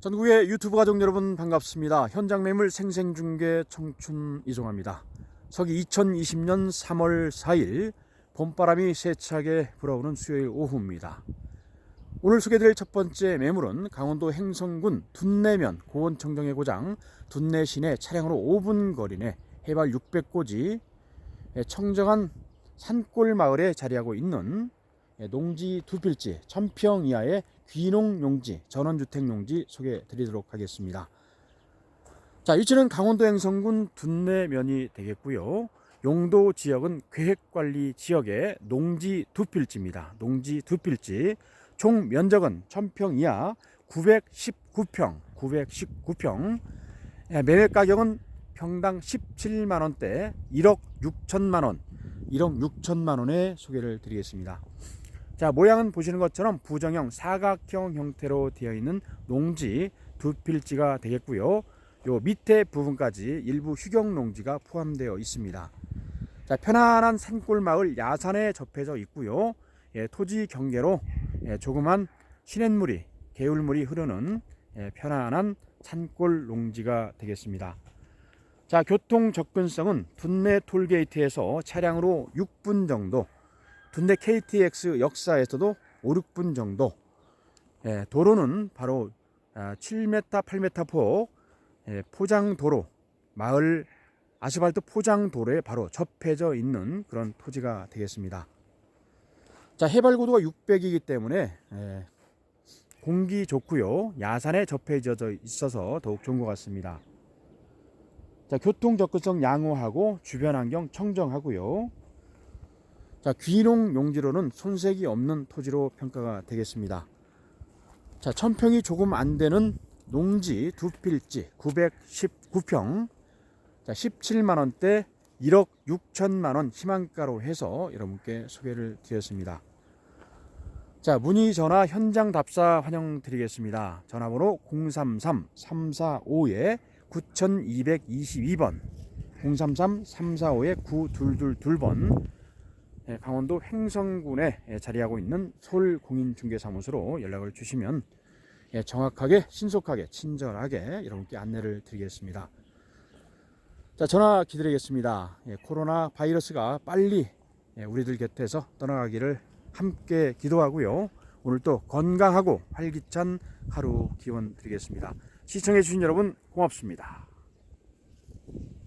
전국의 유튜브 가족 여러분 반갑습니다. 현장 매물 생생중계 청춘 이종합니다. 서기 2020년 3월 4일 봄바람이 세차게 불어오는 수요일 오후입니다. 오늘 소개드릴 첫 번째 매물은 강원도 행성군 둔내면 고원청정의 고장 둔내 시내 차량으로 5분 거리 내 해발 600고지 청정한 산골 마을에 자리하고 있는 농지 두 필지 천평 이하의 귀농 용지 전원주택 용지 소개해 드리도록 하겠습니다. 자 위치는 강원도 행성군 둔내면이 되겠고요. 용도 지역은 계획관리 지역의 농지 두 필지입니다. 농지 두 필지 총 면적은 천평 이하 919평 919평 예, 매매 가격은 평당 17만 원대 1억 6천만 원 1억 6천만 원에 소개를 드리겠습니다. 자 모양은 보시는 것처럼 부정형 사각형 형태로 되어 있는 농지 두 필지가 되겠고요. 요 밑에 부분까지 일부 휴경 농지가 포함되어 있습니다. 자 편안한 산골 마을 야산에 접해져 있고요. 예, 토지 경계로 예, 조그만 시냇물이 개울물이 흐르는 예, 편안한 산골 농지가 되겠습니다. 자 교통 접근성은 둔내 톨게이트에서 차량으로 6분 정도 둔내 KTX 역사에서도 5, 6분 정도 예, 도로는 바로 아, 7m, 8m 폭 예, 포장도로 마을 아스팔트 포장도로에 바로 접해져 있는 그런 토지가 되겠습니다. 자 해발 고도가 600이기 때문에 예, 공기 좋고요 야산에 접해져 있어서 더욱 좋은 것 같습니다. 자 교통 접근성 양호하고 주변 환경 청정하고요. 자, 귀농 용지로는 손색이 없는 토지로 평가가 되겠습니다. 자, 천평이 조금 안 되는 농지 두 필지 919평. 자, 17만 원대 1억 6천만 원 희망가로 해서 여러분께 소개를 드렸습니다. 자, 문의 전화 현장 답사 환영 드리겠습니다. 전화번호 033-345에 9222번 033-345에 9222번 예, 강원도 횡성군에 예, 자리하고 있는 서울공인중개사무소로 연락을 주시면 예, 정확하게 신속하게 친절하게 여러분께 안내를 드리겠습니다. 자 전화 기다리겠습니다. 예, 코로나 바이러스가 빨리 예, 우리들 곁에서 떠나가기를 함께 기도하고요. 오늘도 건강하고 활기찬 하루 기원 드리겠습니다. 시청해 주신 여러분 고맙습니다.